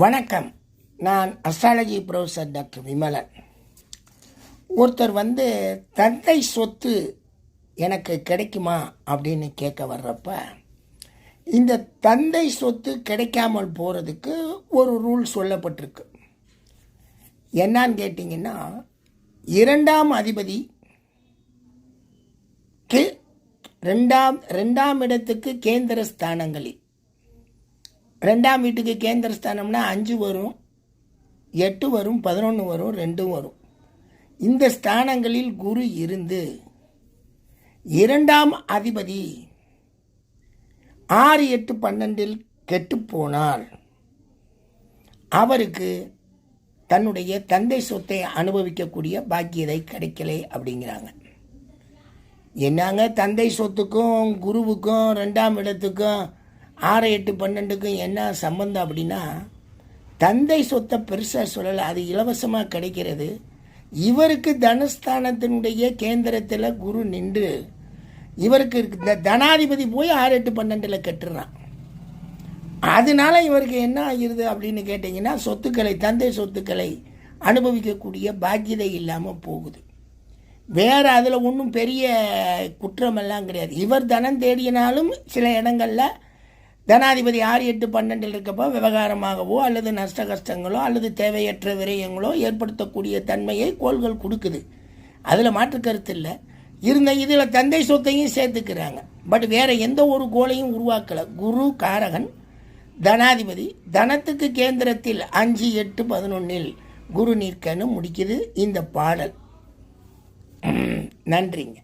வணக்கம். நான் astrology professor doctor Vimalan. ஒருத்தர் வந்து தந்தை சொத்து எனக்கு கிடைக்குமா அப்படின்னு கேட்க வர்றப்ப இந்த தந்தை சொத்து கிடைக்காமல் போகிறதுக்கு ஒரு ரூல் சொல்லப்பட்டிருக்கு. என்னன்னு கேட்டிங்கன்னா இரண்டாம் அதிபதி கே ரெண்டாம் ரெண்டாம் இடத்துக்கு கேந்திர ஸ்தானங்களில் ரெண்டாம் வீட்டுக்கு கேந்திர ஸ்தானம்னா அஞ்சு வரும் எட்டு வரும் பதினொன்று வரும் ரெண்டும் வரும். இந்த ஸ்தானங்களில் குரு இருந்து இரண்டாம் அதிபதி ஆறு எட்டு பன்னெண்டில் கெட்டுப்போனால் அவருக்கு தன்னுடைய தந்தை சொத்தை அனுபவிக்கக்கூடிய பாக்கியதை கிடைக்கலை அப்படிங்கிறாங்க. என்னங்க தந்தை சொத்துக்கும் குருவுக்கும் ரெண்டாம் இடத்துக்கும் ஆறு எட்டு பன்னெண்டுக்கும் என்ன சம்பந்தம் அப்படின்னா தந்தை சொத்தை பெருசாக சொல்லலை அது இலவசமாக கிடைக்கிறது. இவருக்கு தனஸ்தானத்தினுடைய கேந்திரத்தில் குரு நின்று இவருக்கு இந்த தனாதிபதி போய் ஆறு எட்டு பன்னெண்டில் கட்டுறான். அதனால இவருக்கு என்ன ஆகிருது அப்படின்னு கேட்டிங்கன்னா சொத்துக்களை தந்தை சொத்துக்களை அனுபவிக்கக்கூடிய பாக்கியதை இல்லாமல் போகுது. வேறு அதில் ஒன்றும் பெரிய குற்றமெல்லாம் கிடையாது. இவர் தனம் தேடினாலும் சில இடங்களில் தனாதிபதி ஆறு எட்டு பன்னெண்டில் இருக்கப்போ விவகாரமாகவோ அல்லது நஷ்ட கஷ்டங்களோ அல்லது தேவையற்ற விரயங்களோ ஏற்படுத்தக்கூடிய தன்மையை கோள்கள் கொடுக்குது. அதில் மாற்று கருத்து இல்லை. இருந்த இதில் தந்தை சொத்தையும் சேர்த்துக்கிறாங்க. பட் வேறு எந்த ஒரு கோலையும் உருவாக்கலை. குரு காரகன் தனாதிபதி தனத்துக்கு கேந்திரத்தில் அஞ்சு எட்டு பதினொன்னில் குரு நிற்கன்னு முடிக்குது இந்த பாடல். நன்றிங்க.